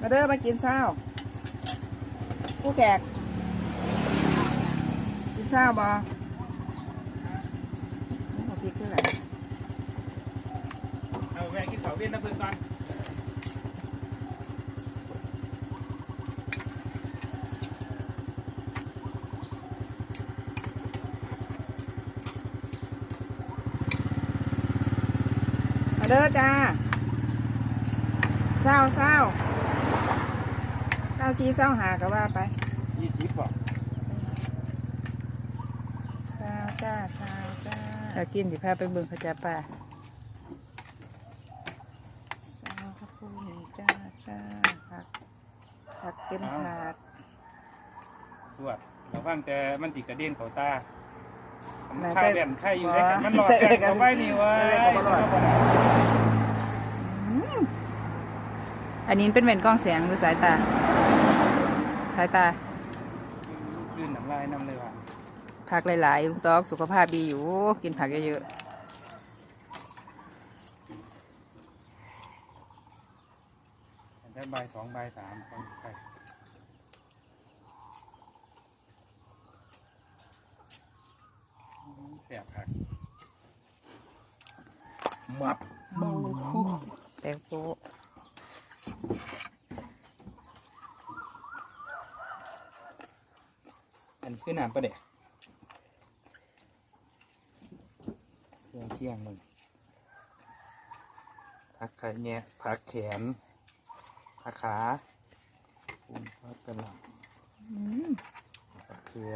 มาเด้อมากินข้าวผู้แขกกินข้าวบ่เอาพริกขึ้นไหนเอาแวะกินข้าวเวียนน้ำพึ่งก่อนมาเด้อจ้าเศร้าเศร้า เศร้าซีเศร้าหาก็ว่าไปยี่สิบบอกเศร้าจ้าเศร้าจ้าถ้ากินสิพาไปเบิ่งเขาจะป่าเศร้าขอบคุณจ้าจ้าผักผักเต็มถาดสวดเราฟังแต่มันติกระเด็นเขาตามาข้าใส่วแบนไข่อยู่ได้กันมันหลอดใส่แบนกันเขาไว้นี่วะใส่กันบ่รอดอืมอันนี้เป็นแว่นกล้องแสงหรือสายตา สายตาลื่นน้ำลายน้ำเลยว่ะผักหลายๆลุงตอกสุขภาพดีอยู่ กินผักเยอะแต่ใบายสองใบายสามต้องไปเสียบครับมับๆแต่โต อันนี้คือน้ำปลาเด็กเครื่องเที่ยงมึงพักไข่แงะพักแขนพักขาคุณพักกระหล่อืมำพักเขือ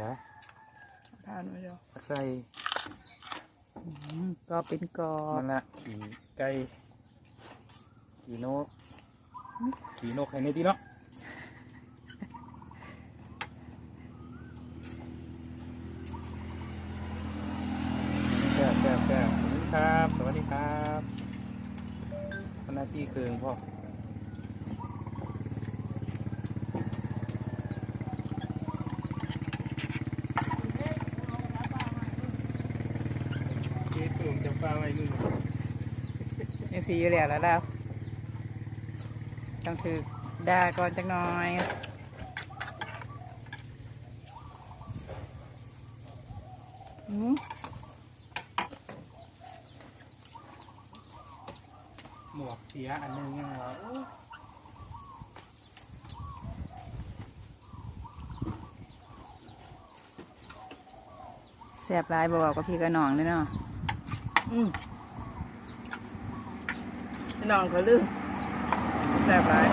ทานมาเดียวพักไส้อืมก็เป็นกอมันละขี่ไก่ขี่นกขี่นกให้ในที่เนาะแซ่บแซ่บแซ่บสวัสดีครับ สวัสดี ครับหน้าที่คืนพ่อเจ๊ตุ่มจะปลาไว้มือยังสีอยู่แล้วแล้วเราต้องถือด่าก่อนจักหน่อยอืม หมวกเสียอันหนึงยังวะโอ้แสบหลายบอกกับพี่กับน้องเลยเนาะอืมพี่น้องเขาลืมแซ่บหลาย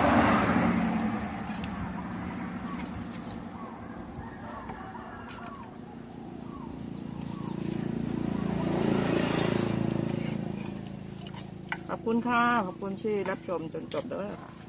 อบคุณค่ะ ขอบคุณที่รับชมจนจบเด้อค่ะ